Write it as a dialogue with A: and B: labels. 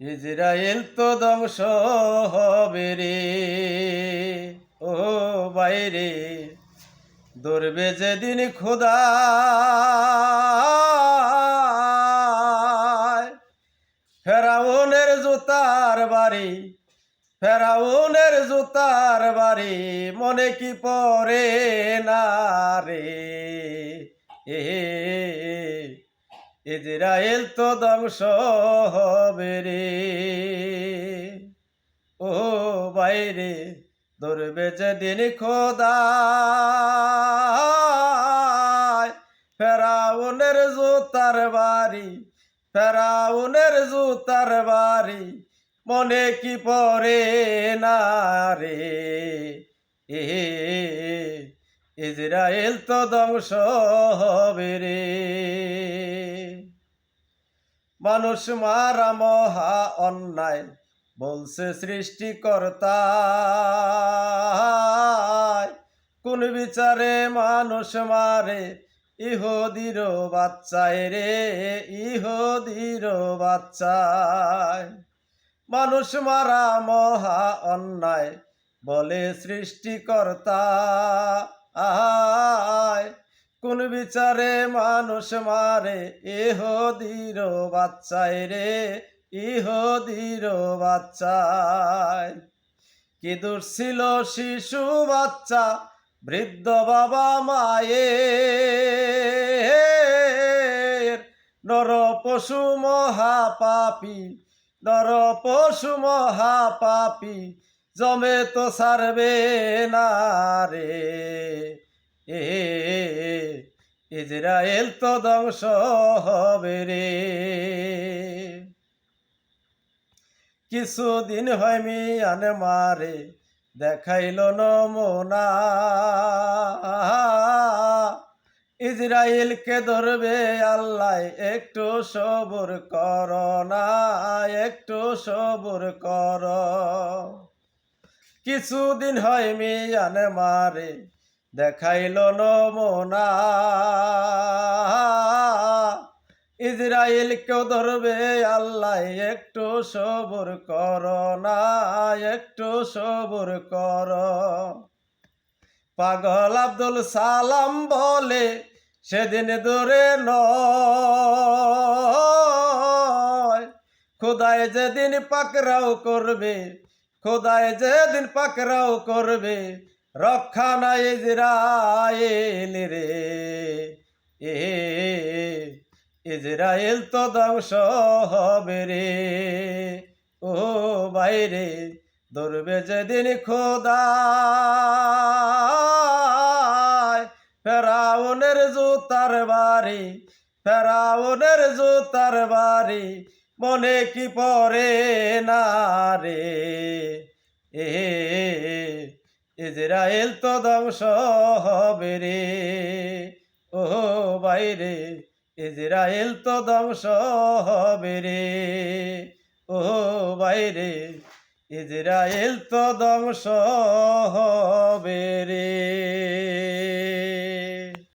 A: Israel তো ধ্বংস হবে রে। ও বাইরে, ধরবে যেদিন খোদা। ফেরাউনের জুতার বাড়ি, ফেরাউনের জুতার বাড়ি মনে কি পড়ে না রে? এ ইসরায়েল তো ধ্বংস হবে রে। ও বাইরে ধরবে যেদিন খোদা ফেরাউনের জুতার বাড়ি, ফেরাউনের জুতার বাড়ি, মনে কি পরে না রে? এ ইসরায়েল তো ধ্বংস হবে রে। মানুষ মারা মহা অন্যায় বলছে সৃষ্টিকর্তা কোন বিচারে মানুষ মারে ইহুদির বাচ্চায় রে ইহুদির বাচ্চায়। মানুষ মারা মহা অন্যায় বলে সৃষ্টিকর্তা। আয় কোন বিচারে মানুষ মারে। ইহুদির বাচ্চায় রে ইহুদির বাচ্চায়। কি দূর ছিল শিশু বাচ্চা, বৃদ্ধ বাবা মায়ের। নর পশু মহাপাপী, নর পশু মহাপাপী জমে তো সারবে না রে। এ ইসরায়েল তো ধ্বংস হবে রে। কিছুদিন হয় মিয়ান মারে দেখাইল নমুনা। ইসরায়েলকে ধরবে আল্লাহ, একটু সবুর কর না, একটু সবুর কর। কিছুদিন হয় মিয়ানে মারে, দেখাইল নমুনা। ইসরায়েল কেউ ধরবে আল্লাহ, একটু সবুর কর না, একটু সবুর কর। পাগল আব্দুল সালাম বলে, সেদিন দূরে নয়। খোদায় যেদিন পাকরাও করবে খোদায় যেদিন পাকরাও করবে, রক্ষা নাই ইসরায়েল রে। এ, ইসরায়েল তো ধ্বংস হবে রে। ও বাইরে, ধরবে যেদিন খোদা ফেরাউনের জুতার বাড়ি, ফেরাউনের জুতার বাড়ি মনে কি পড়ে না রে? এ ইসরায়েল তো ধ্বংস হবে রে। ও বাইরে ইসরায়েল তো ধ্বংস হবে রে। ও বাইরে ইসরায়েল তো ধ্বংস হবে রে।